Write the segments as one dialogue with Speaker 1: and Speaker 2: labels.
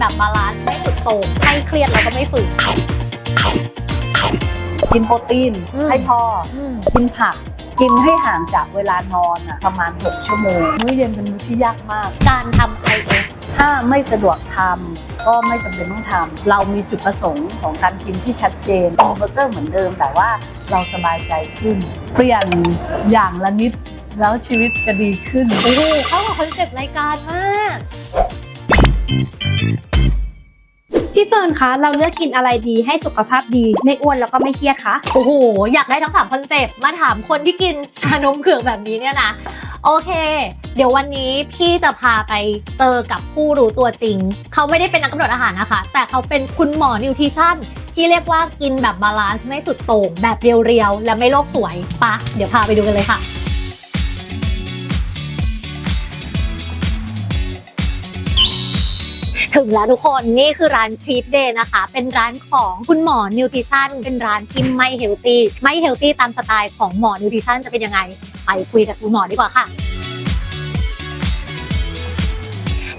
Speaker 1: แบบบาลานซ์ไม่สุดโต่งไม่เครียดแล้วก็ไม่ฝืน
Speaker 2: กินโปรตีน
Speaker 1: อืม
Speaker 2: ให้พอ
Speaker 1: อืม
Speaker 2: กินผัก กินให้ห่างจากเวลานอนอะประมาณ 6 ชั่วโมง มื้อเย็นเป็นมื้อที่ยากมาก
Speaker 1: การทำ IF
Speaker 2: ถ้าไม่สะดวกทำก็ไม่จำเป็นต้องทำเรามีจุดประสงค์ของการกินที่ชัดเจนกินเบอร์เกอร์เหมือนเดิม แต่ว่าเราสบายใจขึ้น เปลี่ยนอย่างละนิดแล้วชีวิตจะดีขึ้น
Speaker 1: โอ้โหเข้ากับคอนเซ็ปต์รายการมาก
Speaker 3: พี่เฟิร์นคะ เราเลือกกินอะไรดีให้สุขภาพดี ไม่อ้วนแล้วก็ไม่เครียดคะ
Speaker 1: โอ้โห อยากได้ทั้งสามคอนเซปต์มาถามคนที่กินชานมเผือกแบบนี้เนี่ยนะโอเค เดี๋ยววันนี้พี่จะพาไปเจอกับผู้รู้ตัวจริง เขาไม่ได้เป็นนักกำหนดอาหารนะคะ แต่เขาเป็นคุณหมอนิวทริชั่น ที่เรียกว่ากินแบบบาลานซ์ไม่สุดโต่งแบบเรียวๆ และไม่โลกสวยปะเดี๋ยวพาไปดูกันเลยค่ะ ถึงแล้วทุกคนนี่คือร้านชีทเดย์นะคะ เป็นร้านของคุณหมอนิวทริชั่นเป็นร้านที่ไม่เฮลตี้ไม่เฮลตี้ตามสไตล์ของหมอนิวทริชั่นจะเป็นยังไง ไปคุยกับคุณหมอดีกว่าค่ะ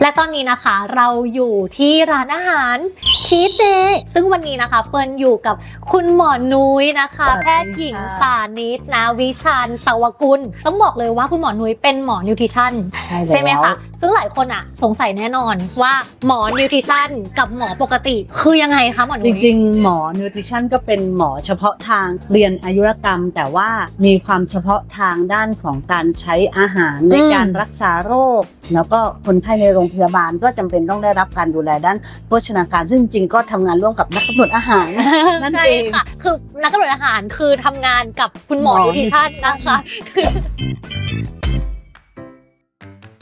Speaker 1: และตอนนี้นะคะเราอยู่ที่ร้านอาหารชีทเดย์ซึ่งวันนี้นะคะเฟิร์นอยู่กับคุณหมอนุ้ยนะคะ
Speaker 2: สวัสดี
Speaker 1: แพทย์หญิง
Speaker 2: ค่ะ
Speaker 1: สานิชนะวิชาญสวกุล ต้องบอกเลยว่าคุณหมอนุ้ยเป็นหมอนิวทริชั่นใช่ไหมคะ ซึ่งหลายคนอะสงสัยแน่นอนว่าหมอนิวทริชั่นกับหมอปกติ คือยังไงคะหมอ
Speaker 2: จ
Speaker 1: นุ้ย
Speaker 2: ริงๆ หมอ nutrition ก็เป็นหมอเฉพาะทางเรียนอายุรกรรม แต่ว่ามีความเฉพาะทางด้านของการใช้อาหารในการรักษาโรค แล้วก็คนไข้ในโรงพยาบาลก็จำเป็นต้องได้รับการดูแลด้านโภชนาการ ซึ่งจริงๆก็ทำงานร่วมกับนักกำหนดอาหาร นั่น
Speaker 1: ใช่
Speaker 2: เอง
Speaker 1: ค่ะ คือนักกำหนดอาหารคือทำงานกับคุณหมอ
Speaker 2: หมอ
Speaker 1: นิวทริชั่นนะคะ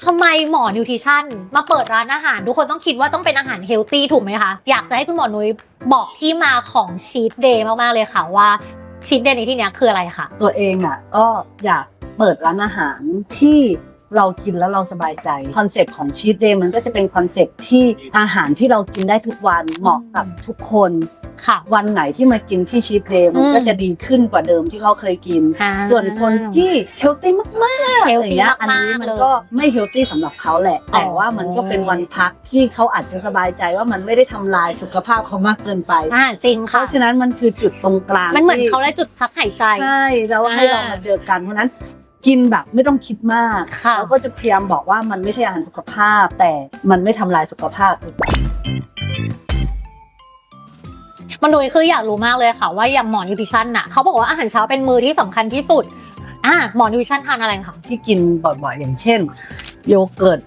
Speaker 1: ทำไมหมอนิวทริชั่นมาเปิดร้านอาหาร ทุกคนต้องคิดว่าต้องเป็นอาหารเฮลตี้ถูกไหมคะ อยากจะให้คุณหมอนุ้ยบอกที่มาของชีทเดย์มากๆเลยค่ะว่าชีทเดย์ในที่เนี้ยคืออะไรคะ
Speaker 2: ตัวเองอะก็อยากเปิดร้านอาหารที่ เรากินแล้วเราสบายใจคอนเซปต์ของชีทเดย์มันก็จะเป็นคอนเซปต์ที่อาหารที่เรากินได้ทุกวันเหมาะกับทุกคน
Speaker 1: ค่ะ
Speaker 2: วันไหนที่มากินที่ชีทเดย์มัน
Speaker 1: อืม
Speaker 2: ก็จะดีขึ้นกว่าเดิมที่เขาเคยกิน
Speaker 1: อ่า
Speaker 2: ส่วนคนที่เฮลตี้มากๆ
Speaker 1: เฮล
Speaker 2: อะไร
Speaker 1: ตี้
Speaker 2: เงี้ย
Speaker 1: มากๆ
Speaker 2: อันนี้มัน
Speaker 1: เลย
Speaker 2: ก็ไม่เฮลตี้สำหรับเขาแหละ แต่ว่ามันก็เป็นวันพักที่เขาอาจจะสบายใจว่ามันไม่ได้ทำลายสุขภาพเขามากเกินไป
Speaker 1: อ่าจริง
Speaker 2: เพ
Speaker 1: ค่ะ
Speaker 2: ราะฉะนั้นมันคือจุดตรงกลาง
Speaker 1: มันเหมือน
Speaker 2: ที่
Speaker 1: เขาได้จุดพักหายใจ
Speaker 2: ใช่แล้วให้เรา
Speaker 1: อ่าม
Speaker 2: มาเจอกันเพราะฉะนั้น กินแบบไม่ต้องคิดมาก
Speaker 1: ค่ะ
Speaker 2: แล้วก็จะพยายามบอกว่ามันไม่ใช่อาหารสุขภาพ แต่มันไม่ทำลายสุขภาพอีก
Speaker 1: มันนุ้ยคืออยากรู้มากเลยค่ะ ว่าอย่างหมอนิวทริชั่นน่ะเขาบอกว่าอาหารเช้าเป็นมือที่สำคัญที่สุดอ่าหมอนิวทริชั่นทานอะไรคะ
Speaker 2: ที่กินบ่อยๆอย่างเช่น โยเกิร์ต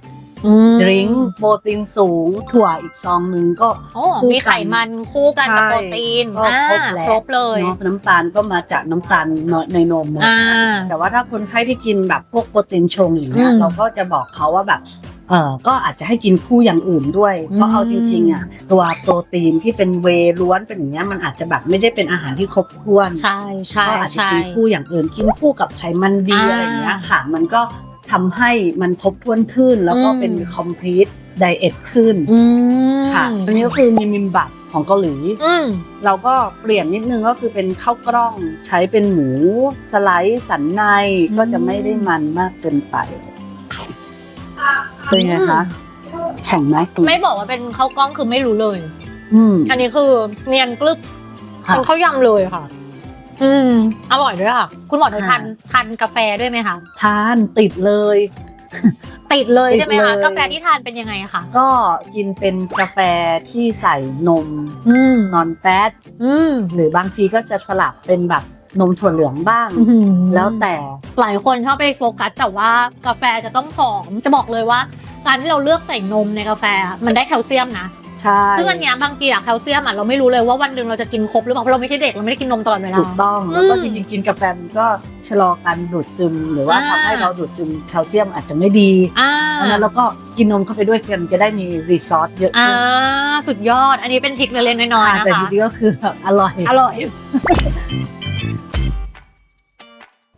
Speaker 2: ดริงก์โปรตีนสูง ถั่วอีกซองหนึ่งก็
Speaker 1: โอ้
Speaker 2: คู่กัน
Speaker 1: มีไขมันคู่กันกับ
Speaker 2: ใช่
Speaker 1: โปรตีน
Speaker 2: ก็
Speaker 1: อ่า
Speaker 2: ครบแล้ว
Speaker 1: ครบเลย
Speaker 2: เนาะน้ำตาลก็มาจากน้ำตาลในนมนะ
Speaker 1: อ่า
Speaker 2: แต่ว่าถ้าคนไข้ที่กินแบบพวกโปรตีนชงอย่างเงี้ย
Speaker 1: อืม
Speaker 2: เราก็จะบอกเขาว่าแบบเออก็อาจจะให้กินคู่อย่างอื่นด้วย เพราะ
Speaker 1: อืม
Speaker 2: เอาจริงๆอะตัวโปรตีนที่เป็นเวย์ล้วนเป็นอย่างเงี้ยมันอาจจะแบบไม่ได้เป็นอาหารที่ครบถ้วน
Speaker 1: ใช่ใช่
Speaker 2: ก็อาจจะ
Speaker 1: ใช่
Speaker 2: กินคู่อย่างอื่นกินคู่กับไขมันดี
Speaker 1: อ่า
Speaker 2: อะไรอย่างเงี้ยค่ะ มันก็ ทำให้มันครบถ้วนขึ้น แล้วก็
Speaker 1: อืม
Speaker 2: เป็น complete diet ขึ้น
Speaker 1: อืม
Speaker 2: ค่ะอันนี้ก็คือมีมิมบัตของเกาหลี
Speaker 1: อืม
Speaker 2: เราก็เปลี่ยนนิดนึงก็คือเป็นข้าวกล้องใช้เป็นหมูสไลด์สันใน
Speaker 1: อืม
Speaker 2: ก็จะไม่ได้มันมากเกินไปเป็นไงคะแข็งไหม
Speaker 1: ไม่บอกว่าเป็นข้าวกล้องคือไม่รู้เลย
Speaker 2: อืม
Speaker 1: อันนี้คือเนียนกรึบ
Speaker 2: ค่ะ
Speaker 1: เป็นข้าวยำเลยค่ะ อืมอร่อยด้วยค่ะ คุณหมอนุ้ย
Speaker 2: ค่ะ
Speaker 1: ทานทานกาแฟด้วยไหมคะ
Speaker 2: ทานติดเลย
Speaker 1: ติดเลยใช่ไหม
Speaker 2: ติด
Speaker 1: คะ
Speaker 2: เลย
Speaker 1: กาแฟที่ทานเป็นยังไงคะ
Speaker 2: ก็กินเป็นกาแฟที่ใส่นม
Speaker 1: อืม
Speaker 2: นอนแฟต
Speaker 1: อืม
Speaker 2: หรือบางทีก็จะสลับเป็นแบบนมถั่วเหลืองบ้าง แล้วแต่
Speaker 1: หลายคนชอบไปโฟกัสแต่ว่ากาแฟจะต้องหอมจะบอกเลยว่า การที่เราเลือกใส่นมในกาแฟอะมันได้แคลเซียมนะ
Speaker 2: ใช่
Speaker 1: ซึ่งอันเนี้ยบางทีอะแคลเซียมอะเราไม่รู้เลยว่าวันหนึ่งเราจะกินครบหรือเปล่าเพราะเราไม่ใช่เด็กเราไม่ได้กินนมตลอดเวลา
Speaker 2: ถูกต้อง แล้วก็
Speaker 1: อืม
Speaker 2: จริงๆ กินกาแฟมันก็ชะลอการดูดซึม หรือว่า
Speaker 1: อ่า
Speaker 2: ทำให้เราดูดซึมแคลเซียมอาจจะไม่ดี
Speaker 1: อ่า
Speaker 2: เพราะฉะนั้นเราก็กินนมเข้าไปด้วยกันจะได้มีรีซอสเยอะ
Speaker 1: อ่า
Speaker 2: ขึ้น
Speaker 1: สุดยอดอันนี้เป็นทริคเล็กๆน้อยๆ
Speaker 2: ค่ะ
Speaker 1: นะ
Speaker 2: แต่
Speaker 1: คะ
Speaker 2: จริงๆก็คือแบบอร่อย
Speaker 1: อร่อย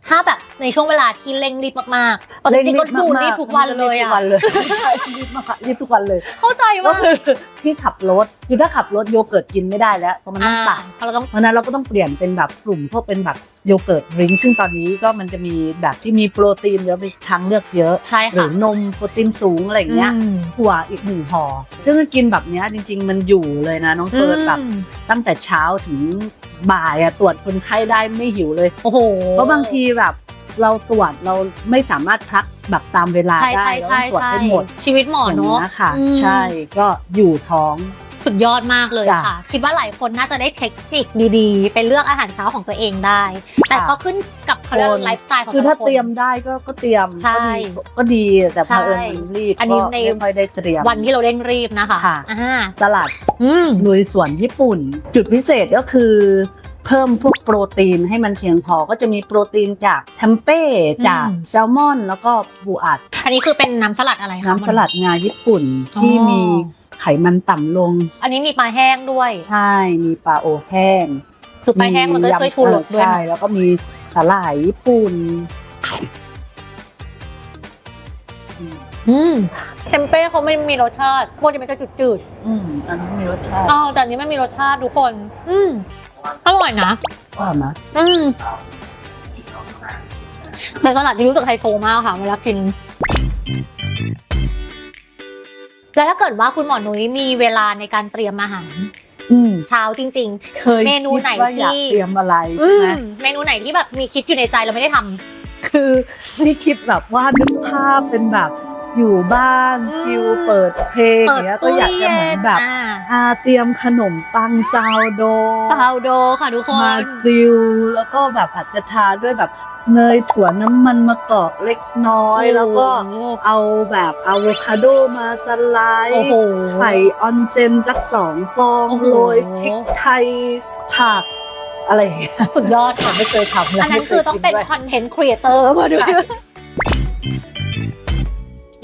Speaker 1: ถ้าแบบ ในช่วงเวลาที่เร่งรีบมากๆปกติก็ดูรีบทุกวันเลย
Speaker 2: รีบ
Speaker 1: อะ
Speaker 2: ทุกวันเลยรีบมากรีบทุกวันเลย
Speaker 1: เข้าใจ
Speaker 2: ก็
Speaker 1: ว่า
Speaker 2: คือที่ขับรถคือถ้าขับรถโยเกิร์ตกินไม่ได้แล้วเพราะมันต้องตัก
Speaker 1: เพราะเราต้อง
Speaker 2: เพราะฉะนั้นเราก็ต้องเปลี่ยนเป็นแบบกลุ่มพวกเป็นแบบโยเกิร์ตดริงก์ซึ่งตอนนี้ก็มันจะมีแบบที่มีโปรตีนเยอะมีทางเลือกเยอะ
Speaker 1: ใช่
Speaker 2: หรื
Speaker 1: ค่ะ
Speaker 2: อนมโปรตีนสูงอะไรอย่างเงี้ย
Speaker 1: อืม
Speaker 2: ถั่วอีกหนึ่งห่อซึ่งถ้ากินแบบเนี้ยจริง ๆ มันอยู่เลยนะน้องเฟิร์นแบบ
Speaker 1: อืม
Speaker 2: ตั้งแต่เช้าถึงบ่ายอะตรวจคนไข้ได้ไม่หิวเลย
Speaker 1: โอ้โห
Speaker 2: เพราะบางทีแบบ เราตรวจเราไม่สามารถพักแบบตามเวลา
Speaker 1: ใช่
Speaker 2: ได้
Speaker 1: ใช่
Speaker 2: เรา
Speaker 1: ใช่
Speaker 2: ต้องตรวจ
Speaker 1: ใช่
Speaker 2: ให้หมด
Speaker 1: ชีวิตหมอ
Speaker 2: อย่าง
Speaker 1: เนาะ
Speaker 2: เงี้ยค่ะ
Speaker 1: อืม
Speaker 2: ใช่ก็อยู่ท้อง
Speaker 1: สุดยอดมากเลย
Speaker 2: จ้ะ
Speaker 1: ค่ะ คิดว่าหลายคนน่าจะได้เทคนิคดีๆ ไปเลือกอาหารเช้าของตัวเองได้ แต่
Speaker 2: ค่ะ
Speaker 1: ก็ขึ้นกับเขาเรียก
Speaker 2: คน
Speaker 1: ไลฟ์สไตล์ของ
Speaker 2: คือ
Speaker 1: แต่
Speaker 2: ถ้า
Speaker 1: ละคน
Speaker 2: เตรียมได้ก็ก็เตรียม
Speaker 1: ใช่
Speaker 2: ก็ดีก็ดีแต่
Speaker 1: ใช่
Speaker 2: พอเอิญมันรีบ
Speaker 1: อันนี้
Speaker 2: ก็
Speaker 1: ใน
Speaker 2: ไม่ค่อยได้เตรียม
Speaker 1: วันที่เราเร่งรีบนะคะ
Speaker 2: ค่ะ
Speaker 1: อ่า
Speaker 2: ตลาด
Speaker 1: อืม
Speaker 2: ลุยสวนญี่ปุ่น จุดพิเศษก็คือ เพิ่มพวกโปรตีนให้มันเพียงพอก็จะมีโปรตีนจากแทมเป้จากแซลมอน แล้วก็บูอัด
Speaker 1: อันนี้คือเป็นน้ำสลัดอะไรคะ
Speaker 2: น้ำสลัดงาญี่ปุ่นที่
Speaker 1: อ๋อ
Speaker 2: มีไขมันต่ำลง
Speaker 1: อันนี้มีปลาแห้งด้วย
Speaker 2: ใช่ มีปลาโอแห้ง
Speaker 1: คือปลาแห้งมันก็ช่วยชูรสด้วย
Speaker 2: ใช่
Speaker 1: เนอะ
Speaker 2: แล้วก็มีสาหร่ายญี่ปุ่น
Speaker 1: อืมเทมเป้เขาไม่มีรสชาติพวกนี้มันจะจืด
Speaker 2: อืมอันนี้มีรสชาติ
Speaker 1: ๆอ๋อแต่อันนี้มันมีรสชาติทุกคน อืม อร่อยนะ
Speaker 2: ว่าไหม
Speaker 1: อืมเป็นสลัดที่รู้สึกไฮโซมากค่ะเวลากิน แล้วถ้าเกิดว่าคุณหมอนุ้ยมีเวลาในการเตรียมอาหาร
Speaker 2: อืม
Speaker 1: เช้าจริง
Speaker 2: เคย
Speaker 1: เมนูไหน
Speaker 2: คิดว่าอยาก
Speaker 1: ที่
Speaker 2: เตรียมอะไร
Speaker 1: ๆ
Speaker 2: ใช่ไหม
Speaker 1: อืมเมนูไหนที่แบบมีคิดอยู่ในใจเราไม่ได้ทำ
Speaker 2: คือนี่คิดแบบว่านึกภาพเป็นแบบ อยู่บ้าน
Speaker 1: อืม
Speaker 2: ชิลเปิดเพลงอ
Speaker 1: เปิด
Speaker 2: ย่างเงี้ยก็
Speaker 1: ตู้
Speaker 2: อยากจะเหมือนแบบ
Speaker 1: อ่า
Speaker 2: อาเตรียมขนมปังซาวโด
Speaker 1: ซาวโดค่ะทุกคน
Speaker 2: มาซิลแล้วก็แบบอาจจะทาด้วยแบบเนยถั่วน้ำมันมะกอกเล็กน้อยแล้วก็
Speaker 1: โอ้โห
Speaker 2: เอาแบบอะโวคาโดมาสไล
Speaker 1: โอ้
Speaker 2: ด์
Speaker 1: โห
Speaker 2: ใส่ออนเซนสักสองฟอง
Speaker 1: โอ้โห
Speaker 2: โรยพริกไทยผักอะไรอย่างเงี้ย
Speaker 1: สุดยอด
Speaker 2: แต่
Speaker 1: ค่ะ
Speaker 2: ไม่เคยทำเลย
Speaker 1: อันนั้นคือต้องเป็น
Speaker 2: ไม่คย
Speaker 1: คอนเทนต์ครีเอเตอร์มาด้วย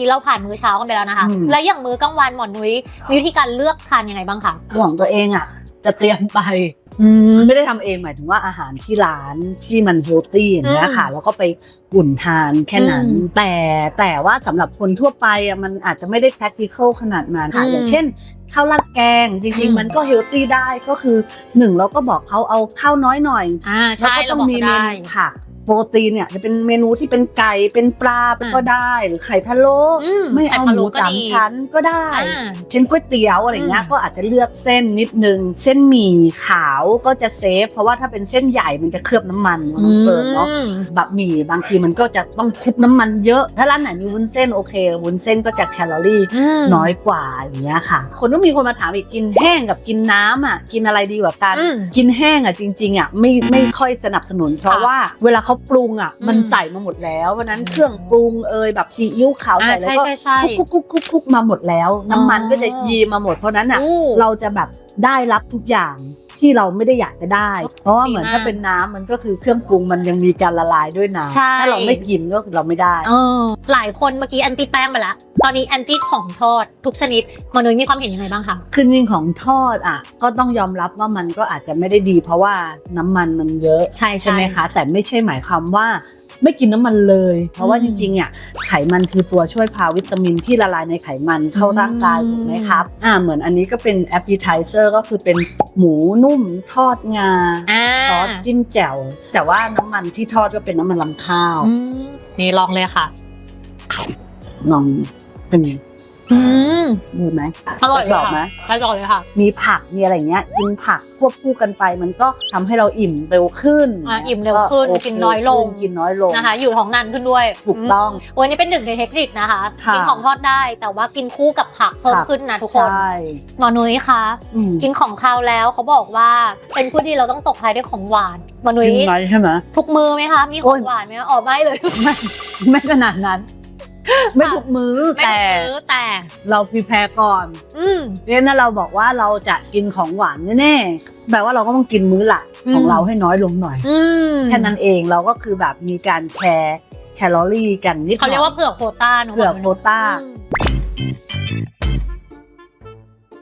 Speaker 1: กินเราผ่านมื้อเช้ากันไปแล้วนะคะ
Speaker 2: อืม
Speaker 1: และอย่างมื้อกลางวันหมอนนุ้ยมีวิธีการเลือกทานยังไงบ้างคะ
Speaker 2: กินของตัวเองอะ จะเตรียมไป
Speaker 1: อืม
Speaker 2: ไม่ได้ทำเองหมายถึงว่าอาหารที่ร้านที่มันเฮลตี้อย่างเงี้ยค่ะ แล้วก็ไปอุ่นทานแค่นั้น
Speaker 1: อืม
Speaker 2: แต่แต่ว่าสำหรับคนทั่วไปอะมันอาจจะไม่ได้ practical ขนาดนั้นค่ะ
Speaker 1: อืม
Speaker 2: อย่างเช่น ข้าวราดแกง จริง
Speaker 1: อืม
Speaker 2: ๆ มันก็เฮลตี้ได้ก็คือหนึ่งเราก็บอกเขาเอาข้าวน้อยหน่อย
Speaker 1: อ่า
Speaker 2: แล้ว
Speaker 1: ใช่
Speaker 2: ก็
Speaker 1: เรา
Speaker 2: ต้อง
Speaker 1: บอก
Speaker 2: มี
Speaker 1: เขา
Speaker 2: เม
Speaker 1: ได้
Speaker 2: นูผักโปรตีนเนี่ยจะเป็นเมนูที่เป็นไก่เป็นปลา
Speaker 1: อ่า
Speaker 2: ก็ได้หรือไข่พะโล้
Speaker 1: อืม
Speaker 2: ไม่
Speaker 1: ไข่
Speaker 2: เอา
Speaker 1: พะ
Speaker 2: ห
Speaker 1: โล้
Speaker 2: มู
Speaker 1: ก็
Speaker 2: สาม
Speaker 1: ดี
Speaker 2: ชั้นก็ได้
Speaker 1: อ่า
Speaker 2: เช่นก๋วยเตี๋ยวอะไรเงี้ย
Speaker 1: อืม
Speaker 2: ก็อาจจะเลือกเส้นนิดนึงเส้นหมี่ขาวก็จะเซฟ เพราะว่าถ้าเป็นเส้นใหญ่มันจะเคลือบน้ำมันน้องเฟิร์นเนาะ
Speaker 1: อืม
Speaker 2: แบบหมี่บางทีมันก็จะต้องคลุกน้ำมันเยอะถ้าร้านไหนมีวุ้นเส้นโอเควุ้นเส้นก็จะแคลอรี่
Speaker 1: ม
Speaker 2: น้อยกว่าอย่างเงี้ยค่ะ คนก็มีคนมาถามอีกกินแห้งกับกินน้ำอะกินอะไรดีกว่ากัน
Speaker 1: อืม
Speaker 2: กินแห้งอะจริงๆอะไม่ไม่ค่อยสนับสนุน เพราะ
Speaker 1: ค่ะ
Speaker 2: ว่าเวลาเขาปรุงอะ มัน
Speaker 1: อืม
Speaker 2: ใส่มาหมดแล้วเพราะฉะนั้นเครื่องปรุงเอยแบบซีอิ๊วขาว
Speaker 1: อ่า
Speaker 2: ใส่แล้ว
Speaker 1: ใช่
Speaker 2: ก็
Speaker 1: ใช่ใช่
Speaker 2: คุกคุกคุกคุกมาหมดแล้ว น้ำมัน
Speaker 1: อ๋อ
Speaker 2: ก็จะยีมาหมดเพราะฉะนั้นอะ
Speaker 1: อู้
Speaker 2: เราจะแบบได้รับทุกอย่าง ที่เราไม่ได้อยากจะได้ เพราะว่า
Speaker 1: ดี
Speaker 2: เหมือน
Speaker 1: มาก
Speaker 2: ถ้าเป็นน้ำมันก็คือเครื่องปรุงมันยังมีการละลายด้วยน้ำ
Speaker 1: ใช่
Speaker 2: ถ้าเราไม่กินก็คือเราไม่ได้
Speaker 1: เออหลายคนเมื่อกี้แอนตี้แป้งไปละตอนนี้แอนตี้ของทอดทุกชนิดหมอนุ้ยมีความเห็นยังไงบ้างคะ
Speaker 2: ขึ้นยิ่งของทอดอะ ก็ต้องยอมรับว่ามันก็อาจจะไม่ได้ดี เพราะว่าน้ำมันมันเยอะ
Speaker 1: ใช่
Speaker 2: ใช่ไหมคะแต่ไม่ใช่หมายความว่า ไม่กินน้ำมันเลย เพราะว่า
Speaker 1: อื
Speaker 2: จ
Speaker 1: ม
Speaker 2: ริงๆอะไขมันคือตัวช่วยพาวิตามินที่ละลายในไขมันเข้าร่างกาย
Speaker 1: อืม
Speaker 2: ถูกไหมครับอ่าเหมือนอันนี้ก็เป็น appetizer ก็คือเป็นหมูนุ่มทอดงา
Speaker 1: อ่า
Speaker 2: ซอสจิ้มแจ่วแต่ว่าน้ำมันที่ทอดก็เป็นน้ำมันลำข้าว
Speaker 1: อืมนี่ลองเลยค่ะ
Speaker 2: ลองเป็นไง
Speaker 1: อืม
Speaker 2: ดูไหม
Speaker 1: อร่อย
Speaker 2: บอกไหม
Speaker 1: ค่ะอร่อยเลยค่ะ
Speaker 2: มีผักมีอะไรเงี้ยกินผักควบคู่กันไป มันก็ทำให้เราอิ่มเร็วขึ้น
Speaker 1: อะอิ่มเร็วขึ้น
Speaker 2: โเค
Speaker 1: กินน้อยลง
Speaker 2: กินน้อยลง
Speaker 1: นะคะ อยู่ท้องนานขึ้นด้วย
Speaker 2: ถูกต้อง
Speaker 1: มวันนี้เป็นหนึ่งในเทคนิคนะคะ
Speaker 2: ค่ะ
Speaker 1: กินของทอดได้แต่ว่ากินคู่กับผักเพิ่ม
Speaker 2: ผัก
Speaker 1: ขึ้นนะทุกคน
Speaker 2: ใช่
Speaker 1: หมอนุ้ยคะ
Speaker 2: อืม
Speaker 1: กินของคาวแล้วเขาบอกว่าเป็นผู้ดีเราต้องตกท้ายด้วยของหวานหมอนุ้ย
Speaker 2: กินไหมใช่ไหม
Speaker 1: ทุกมือไหมคะ มีข
Speaker 2: โอ้
Speaker 1: อง
Speaker 2: ย
Speaker 1: หวานไหมคะอ๋อไม่เลย
Speaker 2: ไม่ไม่ขนาดนั้น ไม่ทุกมื้อ
Speaker 1: ไม่
Speaker 2: แต่
Speaker 1: ทุกมือแต่
Speaker 2: เราพรีแพร์ก่อน
Speaker 1: อืม
Speaker 2: เนี่ยถ้าเราบอกว่าเราจะกินของหวานแน่ๆแปลว่าเราก็ต้องกินมื้อหลักของ
Speaker 1: อืม
Speaker 2: เราให้น้อยลงหน่อย
Speaker 1: อืม
Speaker 2: แค่นั้นเองเราก็คือแบบมีการแชร์แคลอรี่กันนิดหน่
Speaker 1: เขาเรียกว่าเผื่อโควต้าเนอะ
Speaker 2: เผื่อโควต้า
Speaker 1: อืมห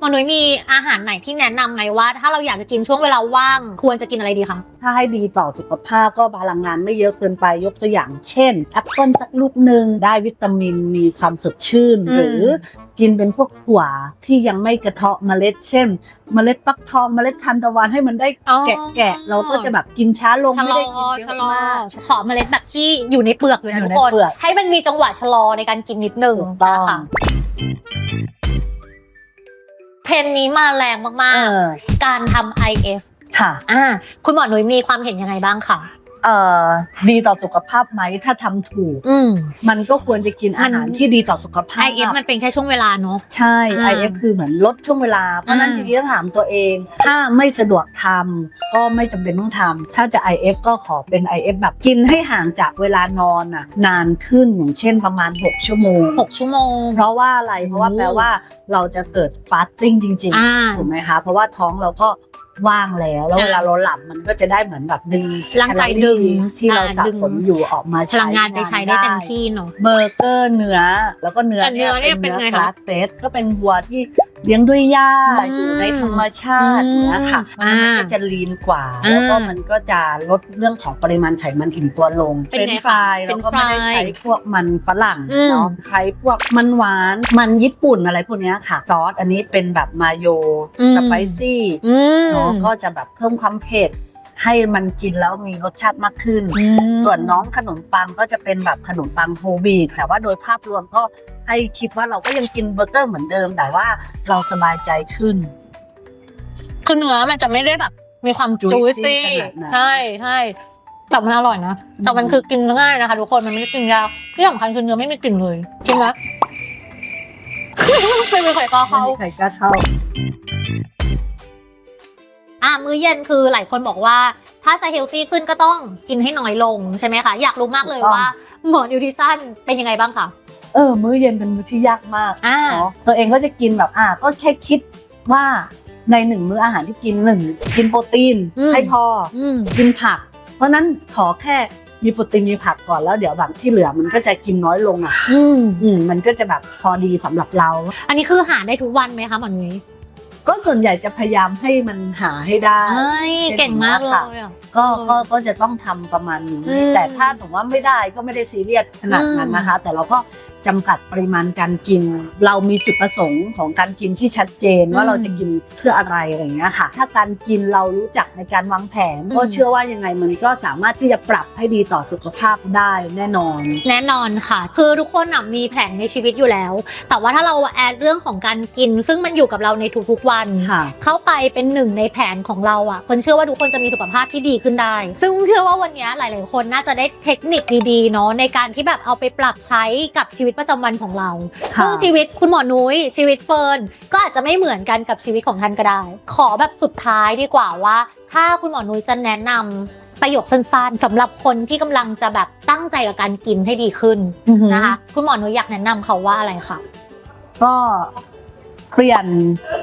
Speaker 1: มอนุ้ยมีอาหารไหนที่แนะนำไหมว่า ถ้าเราอยากจะกินช่วงเวลาว่าง ควรจะกินอะไรดีคะ
Speaker 2: ถ้าให้ดีต่อสุขภาพก็พลังงานไม่เยอะเกินไปยกตัวอย่าง เช่นแอปเปิลสักลูกหนึ่งได้วิตามินมีความสดชื่น
Speaker 1: อืม
Speaker 2: หรือกินเป็นพวกถั่วที่ยังไม่กระเทาะเมล็ด เช่น เมล็ดฟักทองเมล็ดทานตะวันให้มันได้แกะแกะๆเราก็จะแบบกินช้าลง
Speaker 1: ชะ
Speaker 2: ไม่
Speaker 1: ลอ
Speaker 2: ได้กินเย
Speaker 1: ชะ
Speaker 2: อะ
Speaker 1: ลอ
Speaker 2: มาก
Speaker 1: ขอเมล็ดแบบที่อยู่ในเปลือกอยู่นะ
Speaker 2: อยู่
Speaker 1: ทุก
Speaker 2: ใน
Speaker 1: คน
Speaker 2: เปลือก
Speaker 1: ให้มันมีจังหวะชะลอในการกินนิดนึง
Speaker 2: ถูกต้อง
Speaker 1: นะคะเทรนด์นี้มาแรงมาก
Speaker 2: เออ
Speaker 1: ๆ การทำ IF
Speaker 2: ค่ะ
Speaker 1: อ่าคุณหมอหนุ่ยมีความเห็นยังไงบ้างคะ
Speaker 2: เอ่อดีต่อสุขภาพไหมถ้าทำถูก
Speaker 1: อืม
Speaker 2: มันก็ควรจะกินอาหาร
Speaker 1: มัน
Speaker 2: ที่ดีต่อสุขภาพ
Speaker 1: IF มันเป็นแค่ช่วงเวลาเนาะ
Speaker 2: ใช่
Speaker 1: อ่า
Speaker 2: IF คือเหมือนลดช่วงเวลา เพราะฉะนั้น
Speaker 1: อ่า
Speaker 2: ทีนี้ต้องถามตัวเอง ถ้าไม่สะดวกทำก็ไม่จำเป็นต้องทำถ้าจะ IF ก็ขอเป็น IF แบบกินให้ห่างจากเวลานอนน่ะนานขึ้นอย่างเช่นประมาณ 6 ชั่วโมง
Speaker 1: หกชั่วโมง
Speaker 2: เพราะว่าอะไร เพราะว่า
Speaker 1: โอ้
Speaker 2: แปลว่าเราจะเกิดฟาสติ้งจริง
Speaker 1: อ่า
Speaker 2: ๆ ถูกไหมคะ เพราะว่าท้องเราก็ ว่างแล้ว แล้ว
Speaker 1: อ่า
Speaker 2: เวลาเราหลับมันก็จะได้เหมือนแบบดึง
Speaker 1: ร่างกาย
Speaker 2: แคลอรี่
Speaker 1: ดึง
Speaker 2: ที่เรา
Speaker 1: อ่า
Speaker 2: สะ
Speaker 1: ดึง
Speaker 2: สมอยู่ออกมา
Speaker 1: พ
Speaker 2: ใช้
Speaker 1: ลังงานไปใช้ได้เต็มที่เนาะ
Speaker 2: เบอร์เกอร์เนื้อแล้วก็เนื้อ
Speaker 1: แต่เนื้อเนี่ยเป็นไงคะ
Speaker 2: กราสเฟสก็เป็นวัวที่เลี้ยงด้วยหญ้า
Speaker 1: อืม
Speaker 2: อยู่ในธรรมชาติ
Speaker 1: อืม
Speaker 2: นะคะมัน
Speaker 1: อ่า
Speaker 2: ก็จะลีนกว่า
Speaker 1: อ่า
Speaker 2: แล้วก็มันก็จะลดเรื่องของปริมาณไขมันอิ่มตัวลง
Speaker 1: เป็นไง
Speaker 2: ฟราย
Speaker 1: คะ
Speaker 2: เราก็ไม่ได้
Speaker 1: เป็นไฟราย
Speaker 2: ใช้พวกมันฝรั่ง
Speaker 1: อืม
Speaker 2: เนาะใช้พวกมันหวาน มันญี่ปุ่นอะไรพวกเนี้ยค่ะซอสอันนี้เป็นแบบมาโยสไปซี่
Speaker 1: อืม
Speaker 2: เนาะก็จะแบบเพิ่มความเผ็ด ให้มันกินแล้วมีรสชาติมากขึ้น
Speaker 1: อืม
Speaker 2: ส่วนน้องขนมปังก็จะเป็นแบบขนมปังโฮลวีตแต่ว่าโดยภาพรวมก็ให้คิดว่าเราก็ยังกินเบอร์เกอร์เหมือนเดิม แต่ว่าเราสบายใจขึ้น
Speaker 1: คือเนื้อมันจะไม่ได้แบบ มีความ
Speaker 2: Juicy
Speaker 1: จูซี่
Speaker 2: ขนาดนั้น
Speaker 1: ใช่ใช่แต่มันอร่อยนะแต่มันคือกินง่ายนะคะทุกคนมันไม่ได้กินยากที่สำคัญคือเนื้อไม่มีกลิ่นเลยกินไหมไม่มีใครกล้าเข้า
Speaker 2: ไม่มีใครกล้าเข้า
Speaker 1: อะมื้อเย็นคือหลายคนบอกว่า ถ้าจะเฮลตี้ขึ้นก็ต้องกินให้น้อยลงใช่ไหมคะ อยากรู้มากเลย
Speaker 2: ถูกต้อง
Speaker 1: ว่าหมอนิวทริชั่นเป็นยังไงบ้างคะ
Speaker 2: เออ มื้อเย็นเป็นมื้อที่ยากมาก
Speaker 1: อ่า
Speaker 2: เนาะตัวเองก็จะกินแบบอะก็แค่คิดว่าในหนึ่งมื้ออาหารที่กินหนึ่งกินโปรตีน
Speaker 1: อืม
Speaker 2: ให้พอ
Speaker 1: อืม
Speaker 2: กินผัก เพราะฉะนั้นขอแค่มีโปรตีนมีผักก่อนแล้วเดี๋ยวแบบที่เหลือมันก็จะกินน้อยลงอะ
Speaker 1: อืม
Speaker 2: อืมมันก็จะแบบพอดีสำหรับเรา
Speaker 1: อันนี้คือหาได้ทุกวันไหมคะหมอนุ้ย
Speaker 2: ก็ส่วนใหญ่จะพยายามให้มันหาให้ได้
Speaker 1: เอ้ย
Speaker 2: เช่น
Speaker 1: เก่งมากเล
Speaker 2: ค่ะ
Speaker 1: ยอะ
Speaker 2: ก็
Speaker 1: เออ
Speaker 2: ก็ก็จะต้องทำประมาณนี้
Speaker 1: อืม
Speaker 2: แต่ถ้าสมมติว่าไม่ได้ก็ไม่ได้ซีเรียสขนาดนั้นนะคะ แต่เราก็จำกัดปริมาณการกิน เรามีจุดประสงค์ของการกินที่ชัดเจนว่า
Speaker 1: อืม
Speaker 2: เราจะกินเพื่ออะไรอะไรอย่างเงี้ยค่ะ ถ้าการกินเรารู้จักในการวางแผน
Speaker 1: อืม
Speaker 2: ก็เชื่อว่ายังไงมันก็สามารถที่จะปรับให้ดีต่อสุขภาพได้แน่นอน
Speaker 1: แน่นอนค่ะ คือทุกคนน่ะมีแผนในชีวิตอยู่แล้ว แต่ว่าถ้าเราแอดเรื่องของการกิน ซึ่งมันอยู่กับเราในทุกๆวัน
Speaker 2: ค่ะ
Speaker 1: เข้าไปเป็นหนึ่งในแผนของเราอะ คนเชื่อว่าทุกคนจะมีสุขภาพที่ดีขึ้นได้ ซึ่งเชื่อว่าวันนี้หลาย ๆ คนน่าจะได้เทคนิคดีๆเนาะในการที่แบบเอาไปปรับใช้กับชีวิตประจำวันของเรา
Speaker 2: ค่ะ
Speaker 1: ซึ่งชีวิตคุณหมอนุ้ยชีวิตเฟิร์นก็อาจจะไม่เหมือนกันกับชีวิตของท่านก็ได้ ขอแบบสุดท้ายดีกว่าว่า ถ้าคุณหมอนุ้ยจะแนะนำประโยคสั้นๆสำหรับคนที่กำลังจะแบบตั้งใจกับการกินให้ดีขึ้น
Speaker 2: อือหือ
Speaker 1: นะคะคุณหมอนุ้ยอยากแนะนำเขาว่าอะไรคะ
Speaker 2: ก็เปลี่ยน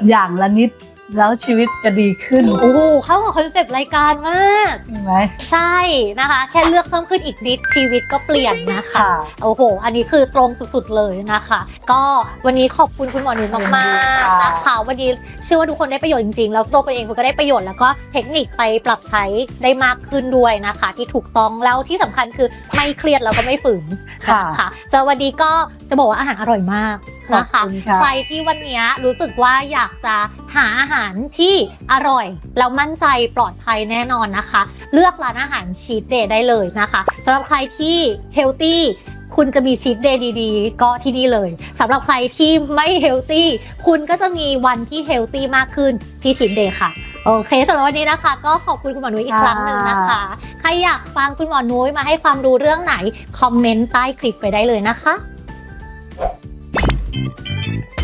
Speaker 2: อย่างละนิด แล้วชีวิตจะดีขึ้น
Speaker 1: โอ้โหเข้ากับคอนเซปต์รายการมาก
Speaker 2: ใช่ไหม
Speaker 1: ใช่นะคะ แค่เลือกเพิ่มขึ้นอีกนิดชีวิตก็เปลี่ยนนะคะ
Speaker 2: ค่ะ
Speaker 1: โอ้โห อันนี้คือตรงสุดๆเลยนะคะ ก็วันนี้ขอบคุณคุณหมอหนุ่ยมากๆนะคะวันนี้เชื่อว่าทุกคนได้ประโยชน์จริงๆ แล้วตัวคุณเองคุณก็ได้ประโยชน์แล้วก็เทคนิคไปปรับใช้ได้มากขึ้นด้วยนะคะ ที่ถูกต้องแล้วที่สำคัญคือไม่เครียดแล้วก็ไม่ฝืน
Speaker 2: ค่ะ
Speaker 1: นะคะสำหรับวันนี้ก็จะบอกว่าอาหารอร่อยมาก นะคะ
Speaker 2: ขอบคุณค่ะ
Speaker 1: ใครที่วันนี้รู้สึกว่าอยากจะหาอาหารที่อร่อยแล้วมั่นใจปลอดภัยแน่นอนนะคะ เลือกร้านอาหารชีทเดย์ได้เลยนะคะสำหรับใครที่เฮลตี้คุณจะมีชีทเดย์ดีๆ ก็ที่นี่เลยสำหรับใครที่ไม่เฮลตี้คุณก็จะมีวันที่เฮลตี้มากขึ้นที่ชีทเดย์ค่ะโอเคสำหรับวันนี้นะคะ ก็ขอบคุณคุณหมอนุ้ยอีกครั้งหนึ่งนะคะ ใครอยากฟังคุณหมอนุ้ยมาให้ความรู้เรื่องไหน คอมเมนต์ใต้คลิปไปได้เลยนะคะ Mm-hmm.